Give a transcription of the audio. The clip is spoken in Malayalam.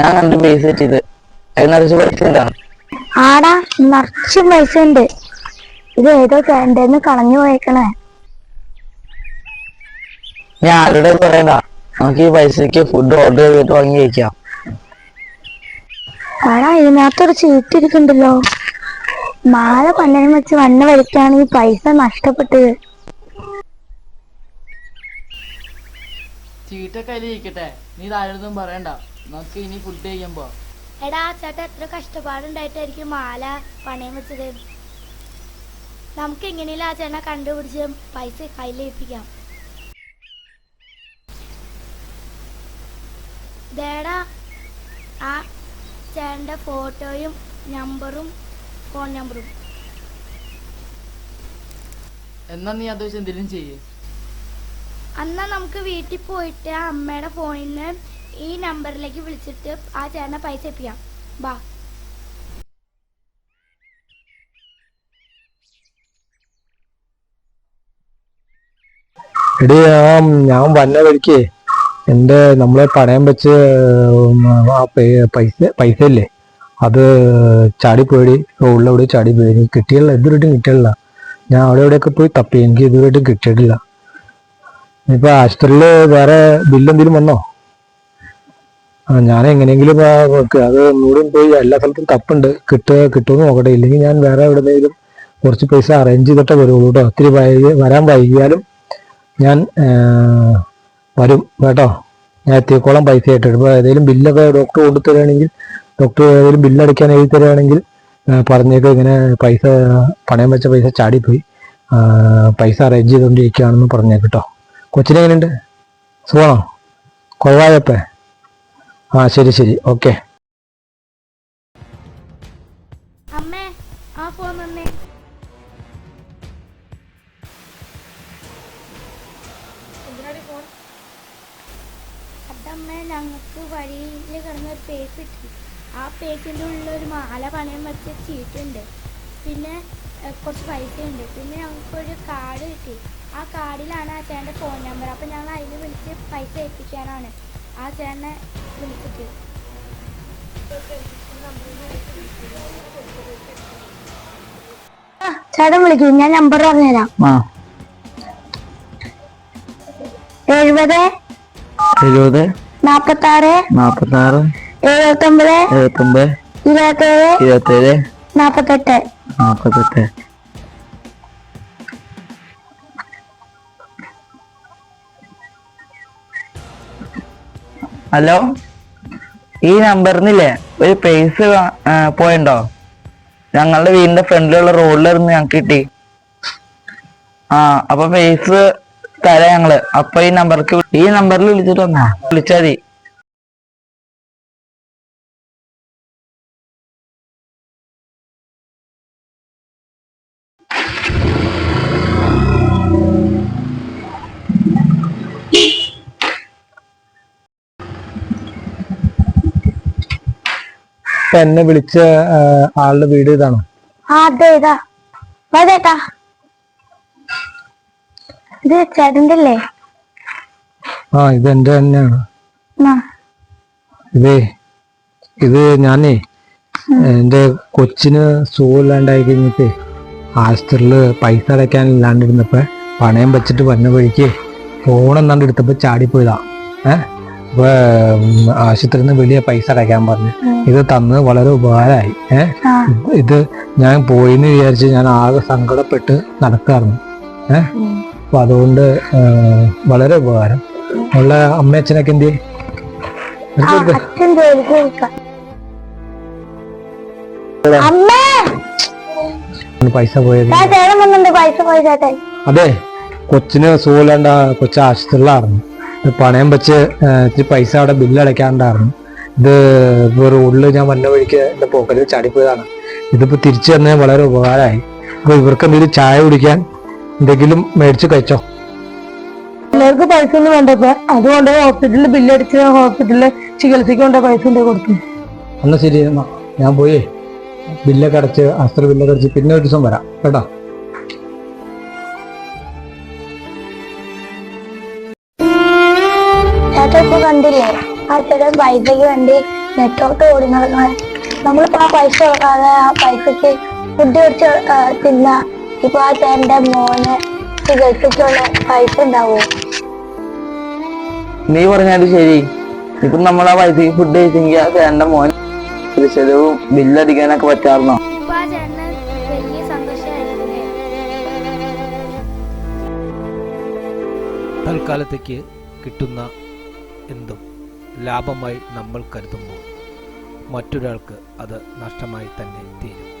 ഞാൻ കണ്ടു പൈസ വെച്ചത് അതിനകത്ത് പൈസ എന്താണ് ആടാ നിറച്ച് പൈസ ഉണ്ട് ഇത് ഏതോ ചേട്ടന്ന് കളഞ്ഞു പോയേക്കണേ. ഞാൻ ആരുടെ പറയണ്ട. നമുക്ക് ഈ പൈസക്ക് ഫുഡ് ഓർഡർ ചെയ്തിട്ട് വാങ്ങി കഴിക്കാം. ആടാ ഇതിനകത്തൊരു ചീട്ടിരിക്കണ്ടല്ലോ മാല പണ്ടനം വെച്ച് വണ്ണ വലിക്കാണ് ഈ പൈസ നഷ്ടപ്പെട്ടത്. ചീട്ടൊക്കെ അതിലിരിക്കട്ടെ നീ ഇതാരൊന്നും പറയണ്ട. നമുക്ക് ഇനി ഫുഡ് കഴിക്കുമ്പോ എടാ ചേട്ടാ എത്ര കഷ്ടപ്പാടുണ്ടായിട്ടായിരിക്കും മാല പണയം വെച്ചത്. നമുക്ക് എങ്ങനെയല്ല ആ ചേട്ടനെ കണ്ടുപിടിച്ച് പൈസ കയ്യിലേൽപ്പിക്കാം ദേടാ ആ ചേട്ടന്റെ ഫോട്ടോയും നമ്പറും ഫോൺ നമ്പറും. എന്നാ നീ അത് വെച്ച് എന്തെങ്കിലും ചെയ്യേ. അന്നാ നമുക്ക് വീട്ടിൽ പോയിട്ട് അമ്മയുടെ ഫോണിൽ നിന്ന് ഈ നമ്പറിലേക്ക് വിളിച്ചിട്ട് ആ ചേട്ടനെ പൈസ എപ്പിക്കാം ബാ. എടി ആ ഞാൻ വന്ന വഴിക്ക് എന്റെ നമ്മളെ പണയം വെച്ച് ആ പൈസ പൈസ ഇല്ലേ? അത് ചാടിപ്പോയി റോഡിലവിടെ ചാടിപ്പോയി. എനിക്ക് കിട്ടിയില്ല ഇതുവരെയായിട്ടും കിട്ടിയില്ല ഞാൻ അവിടെ എവിടെയൊക്കെ പോയി തപ്പി എനിക്ക് ഇതുവരെയായിട്ടും കിട്ടിയിട്ടില്ല. ഇപ്പൊ ആശുപത്രിയിൽ വേറെ ബില്ലെന്തെങ്കിലും വന്നോ? ഞാൻ എങ്ങനെയെങ്കിലും അത് ഒന്നുകൂടി പോയി എല്ലാ സ്ഥലത്തും തപ്പുണ്ട് കിട്ടുക കിട്ടുമെന്ന് നോക്കട്ടെ. ഇല്ലെങ്കിൽ ഞാൻ വേറെ എവിടെയെങ്കിലും കുറച്ച് പൈസ അറേഞ്ച് ചെയ്തിട്ടേ വരുള്ളൂ കേട്ടോ ഒത്തിരി വരാൻ വൈകിയാലും ഞാൻ വരും കേട്ടോ. ഞാൻ എത്തിയക്കോളം പൈസ ആയിട്ട് ഇപ്പോൾ ഏതെങ്കിലും ബില്ലൊക്കെ ഡോക്ടർ കൊണ്ടു ഡോക്ടർ ഏതെങ്കിലും ബില്ലടിക്കാൻ എഴുതി തരികയാണെങ്കിൽ പറഞ്ഞേക്ക് ഇങ്ങനെ പൈസ പണയം വെച്ച പൈസ ചാടിപ്പോയി. പൈസ അറേഞ്ച് ചെയ്തുകൊണ്ടിരിക്കുകയാണെന്ന് പറഞ്ഞേക്ക് കേട്ടോ കൊച്ചിനെങ്ങനെയുണ്ട് സുഖമാണോ? കൊള്ളായപ്പേ ആ ശരി ശരി. ഓക്കെ. അമ്മേ ആ ഫോൺ തന്നെ അതമ്മേ ഞങ്ങൾക്ക് വഴിയിൽ പേസ് കിട്ടി. ആ പേസിന്റെ മാല പണയം വെച്ച ചീട്ടുണ്ട് പിന്നെ കുറച്ച് പൈസ ഉണ്ട് പിന്നെ ഞങ്ങൾക്കൊരു കാർഡ് കിട്ടി. ആ കാർഡിലാണ് ആ ചേട്ടന്റെ ഫോൺ നമ്പർ. അപ്പോൾ ഞങ്ങൾ അതിൽ വിളിച്ച് പൈസ ഏൽപ്പിക്കാനാണ്. ആ ചേട്ടനെ ചേട്ടൻ വിളിക്കും. ഞാൻ നമ്പർ പറഞ്ഞുതരാം. എഴുപത് എഴുപത് നാപ്പത്തി ആറ് നാപ്പത്തി ആറ് എഴുപത്തി ഒമ്പത് എഴുപത്തൊമ്പത് ഇരുപത്തേഴ് ഇരുപത്തേഴ് നാപ്പത്തെട്ട്. നാപ്പത്തെട്ട്. ഹലോ? ഈ നമ്പറിനില്ലേ ഒരു പേസ് പോയണ്ടോ? ഞങ്ങളുടെ വീടിന്റെ ഫ്രണ്ടിലുള്ള റോഡിലിരുന്ന് ഞങ്ങൾക്ക് കിട്ടി. ആ അപ്പൊ പേസ് തരാം ഞങ്ങൾ. അപ്പൊ ഈ നമ്പർക്ക് ഈ നമ്പറിൽ വിളിച്ചിട്ട് വന്നാ? വിളിച്ചാ മതി. ഇപ്പൊ എന്നെ വിളിച്ച ആളുടെ വീട് ഇതാണോ? അതെ ഇതാ. ചേട്ടാ. ഇത് ചേട്ടന്റെ അല്ലേ ആ ഇത് എന്റെ തന്നെയാണ്. ഇതേ ഇത് ഞാനേ എന്റെ കൊച്ചിന് സുഖമില്ലാണ്ടായി കഴിഞ്ഞിട്ട് ആശുപത്രിയിൽ പൈസ അടയ്ക്കാൻ ഇല്ലാണ്ടിരുന്നപ്പോ പണയം വെച്ചിട്ട് വന്ന വഴിക്ക് ഫോൺ എന്നാണ്ട് എടുത്തപ്പോ ചാടിപ്പോയതാ. ഏഹ് ആശുപത്രിയിൽ നിന്ന് വലിയ പൈസ അടയ്ക്കാൻ പറഞ്ഞു. ഇത് തന്ന് വളരെ ഉപകാരമായി. ഏഹ് ഇത് ഞാൻ പോയിന്ന് വിചാരിച്ച് ഞാൻ ആകെ സങ്കടപ്പെട്ട് നടക്കാറുണ്ട് ഏഹ് അപ്പൊ അതുകൊണ്ട് വളരെ ഉപകാരം. ഉള്ള അമ്മയച്ഛനൊക്കെ എന്ത് പൈസ പോയത്. അതെ കൊച്ചിന് സുഖമില്ലാണ്ട കൊച്ചു ആശുപത്രിയിലായിരുന്നു പണയം വെച്ച് ഇച്ചിരി ഇത്തിരി പൈസ അവിടെ ബില്ല് അടയ്ക്കാണ്ടായിരുന്നു. ഇത് ഇപ്പോൾ റോഡിൽ ഞാൻ വന്ന വഴിക്ക് എന്റെ പോക്കറ്റിൽ ചാടിപ്പോയതാണ്. ഇതിപ്പോൾ തിരിച്ചു തന്നെ വളരെ ഉപകാരമായി. അപ്പോൾ ഇവർക്ക് എന്തെങ്കിലും ചായ കുടിക്കാൻ എന്തെങ്കിലും മേടിച്ച് കഴിച്ചോ? എല്ലാവർക്കും പൈസ ഒന്നും വേണ്ടപ്പോ അതുകൊണ്ട് ഹോസ്പിറ്റലിൽ ബില്ലടിച്ച് ഹോസ്പിറ്റലിൽ ചികിത്സയ്ക്ക് കൊണ്ട് പൈസ ഉണ്ട് കൊടുത്തു. എന്നാ ശരി എന്നാ. ഞാൻ പോയി ബില്ലൊക്കെ അടച്ച് അസ്ത്ര ബില്ലൊക്കെ അടച്ച് പിന്നെ ഒരു ദിവസം വരാം. കേട്ടോ? ചേട്ടൻ ഇപ്പൊ കണ്ടില്ലേ? ആ ചേട്ടൻ പൈസക്ക് വേണ്ടി നെറ്റോട്ട് ഓടി നടക്കാൻ നമ്മളിപ്പോ ആ പൈസ കൊടുക്കാതെ ആ പൈസക്ക് ഫുഡ് മേടിച്ച് തിന്ന ഇപ്പൊ ആ ചേട്ടന്റെ മോന് ചികിത്സിച്ചുള്ള പൈസ ഉണ്ടാവോ? നീ പറഞ്ഞാൽ ശരി. ഇപ്പൊ നമ്മൾ ആ പൈസക്ക് ഫുഡ് കഴിച്ചെങ്കിൽ ആ ചേട്ടന്റെ മോൻ ചെലവും ബില്ലടിക്കാനൊക്കെ പറ്റാറുണ്ടോ? തൽക്കാലത്തേക്ക് കിട്ടുന്ന എന്തും ലാഭമായി നമ്മൾ കരുതുമ്പോൾ മറ്റൊരാൾക്ക് അത് നഷ്ടമായി തന്നെ തീരും.